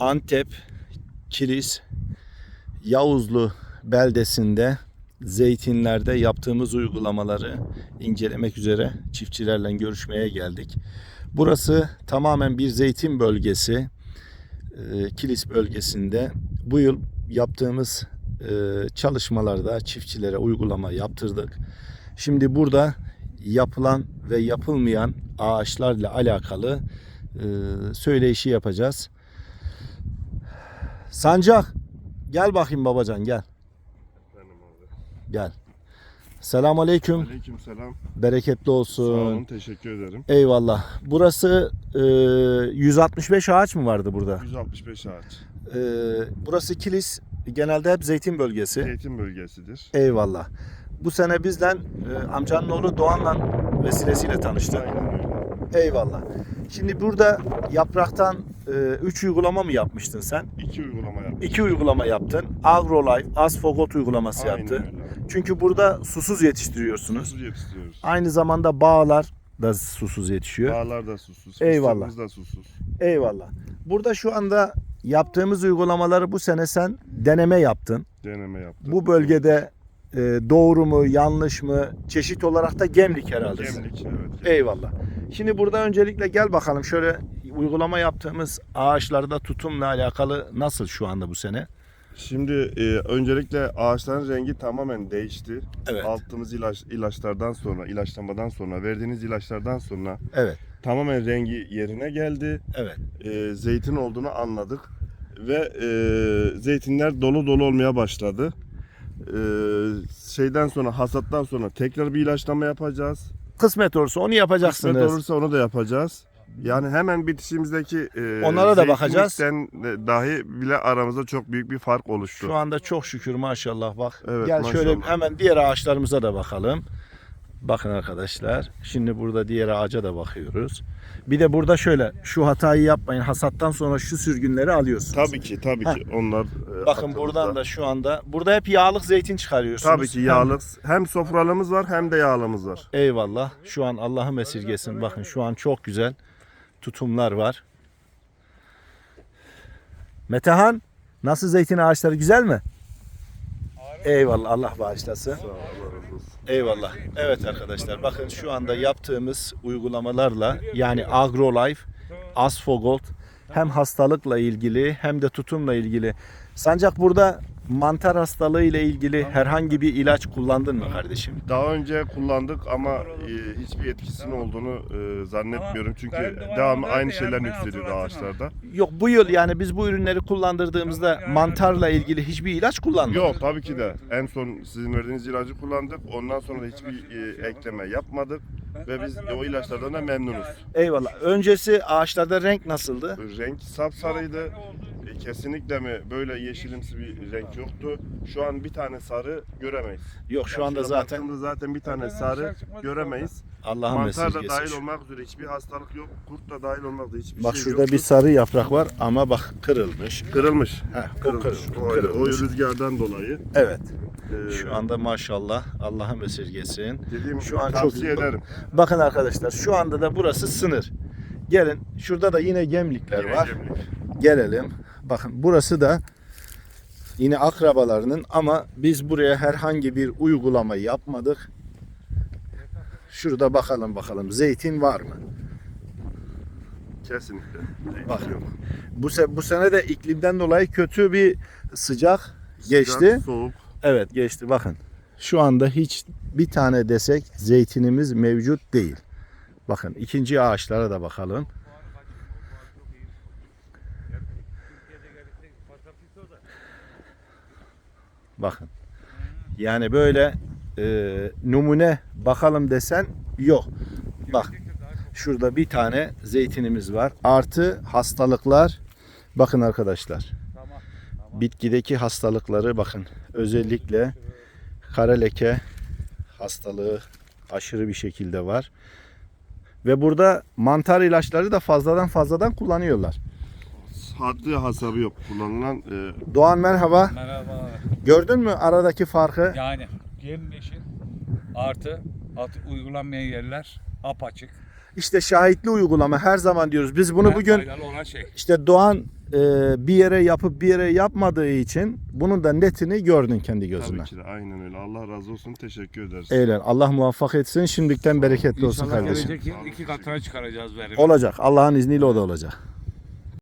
Antep, Kilis, Yavuzlu beldesinde zeytinlerde yaptığımız uygulamaları incelemek üzere çiftçilerle görüşmeye geldik. Burası tamamen bir zeytin bölgesi. Ee, Kilis bölgesinde bu yıl yaptığımız e, çalışmalarda çiftçilere uygulama yaptırdık. Şimdi burada yapılan ve yapılmayan ağaçlarla alakalı e, söyleyişi yapacağız. Sancak gel bakayım babacan gel. Benim abi. Gel. Selamun aleyküm. Aleyküm selam. Bereketli Sağ olsun. olun, teşekkür ederim. Eyvallah. Burası e, 165 ağaç mı vardı burada? 165 ağaç. E, burası Kilis. Genelde hep zeytin bölgesi. Zeytin bölgesidir. Eyvallah. Bu sene bizden e, amcanın oğlu Doğan'la vesilesiyle tanıştık. Aynen öyle. Eyvallah. Şimdi burada yapraktan 3 uygulama mı yapmıştın sen? İki uygulama yaptık. 2 uygulama yaptın. AgroLife, Asfogot uygulaması Aynen yaptı. öyle. Çünkü burada susuz yetiştiriyorsunuz. Susuz yetiştiriyoruz. Aynı zamanda bağlar da susuz yetişiyor. Bağlar da susuz. Eyvallah. fıstığımız da susuz. Eyvallah. Burada şu anda yaptığımız uygulamaları bu sene sen deneme yaptın. Deneme yaptık. Bu bölgede e, doğru mu, yanlış mı? Çeşit olarak da gemlik herhalde. Gemlik evet. Eyvallah. Şimdi burada öncelikle gel bakalım şöyle uygulama yaptığımız ağaçlarda tutumla alakalı nasıl şu anda bu sene? Şimdi e, öncelikle ağaçların rengi tamamen değişti. Evet. Aldığımız ilaç, ilaçlardan sonra, ilaçlamadan sonra, verdiğiniz ilaçlardan sonra Evet. tamamen rengi yerine geldi. Evet. e, zeytin olduğunu anladık ve e, zeytinler dolu dolu olmaya başladı. E, şeyden sonra hasattan sonra tekrar bir ilaçlama yapacağız. Kısmet olursa onu yapacaksınız. Kısmet olursa onu da yapacağız. Yani hemen bitişimizdeki e, Onlara da bakacağız. de dahi bile aramızda çok büyük bir fark oluştu. Şu anda çok şükür maşallah bak. Evet, Gel şöyle maşallah. hemen diğer ağaçlarımıza da bakalım. Bakın arkadaşlar. Şimdi burada diğer ağaca da bakıyoruz. Bir de burada şöyle şu hatayı yapmayın. Hasattan sonra şu sürgünleri alıyorsunuz. Tabii ki, tabii ki. Onlar e, Bakın buradan da şu anda burada hep yağlık zeytin çıkarıyorsunuz. Tabii ki yağlık. Hem sofralımız var hem de yağlımız var. Eyvallah. Şu an Allah'ım esirgesin. Bakın şu an çok güzel tutumlar var. Metehan nasıl zeytin ağaçları güzel mi? Eyvallah Allah bağışlasın. Eyvallah. Evet arkadaşlar bakın şu anda yaptığımız uygulamalarla yani AgroLife, Asfogold hem hastalıkla ilgili hem de tutumla ilgili. Sancak burada mantar hastalığı ile ilgili herhangi bir ilaç kullandın mı kardeşim? Daha önce kullandık ama e, hiçbir etkisinin olduğunu e, zannetmiyorum. Çünkü devamlı aynı şeyler yükseliyordu ağaçlarda. Yok bu yıl yani biz bu ürünleri kullandırdığımızda mantarla ilgili hiçbir ilaç kullanmadık. Yok tabii ki de. En son sizin verdiğiniz ilacı kullandık. Ondan sonra da hiçbir e, ekleme yapmadık. Ve biz o ilaçlardan da memnunuz. Eyvallah. Öncesi ağaçlarda renk nasıldı? Renk sapsarıydı. E, kesinlikle mi böyle yeşilimsi bir renk yoktu. Şu an bir tane sarı göremeyiz. Yok şu Yani anda zaten zaten bir tane sarı göremeyiz. Allah'ın Mantar da dahil olmak üzere hiçbir hastalık yok. Kurt da dahil olmak üzere hiçbir Bak şey şurada bir sarı yaprak var ama bak kırılmış. kırılmış. Heh, Kırılmış. kırılmış. O, öyle. o kırılmış. rüzgardan dolayı. Evet. e, Şu anda maşallah Allah'ım esirgesin. dediğim şu an çok- tavsiye ederim. Bakın arkadaşlar şu anda da burası sınır. Gelin şurada da yine gemlikler Yine var. gemlik. Gelelim. Bakın burası da yine akrabalarının ama biz buraya herhangi bir uygulama yapmadık. Şurada bakalım bakalım zeytin var mı? Kesinlikle. Bak bu, se bu sene de iklimden dolayı kötü bir sıcak geçti. Sıcak, soğuk. Evet geçti bakın. Şu anda hiç bir tane desek zeytinimiz mevcut değil. Bakın ikinci ağaçlara da bakalım. Bakın. Yani böyle e, numune bakalım desen yok. Bak şurada bir tane zeytinimiz var. Artı hastalıklar. Bakın arkadaşlar. Bitkideki hastalıkları bakın. Özellikle kara leke hastalığı aşırı bir şekilde var. Ve burada mantar ilaçları da fazladan fazladan kullanıyorlar. Haddi hasabı yok kullanılan. E, Doğan merhaba. Merhaba. Gördün mü aradaki farkı? Yani yemyeşil artı, artı uygulanmayan yerler apaçık. İşte şahitli uygulama her zaman diyoruz. Biz bunu En bugün şey. işte Doğan e, bir yere yapıp bir yere yapmadığı için bunun da netini gördün kendi gözünden. Tabii ki de aynen öyle. Allah razı olsun. Teşekkür ederiz. Eyler. Allah muvaffak etsin. Şimdiden bereketli olsun İnşallah kardeşim. gelecek yıl iki katına çıkaracağız verimi. Olacak. Allah'ın izniyle o da olacak.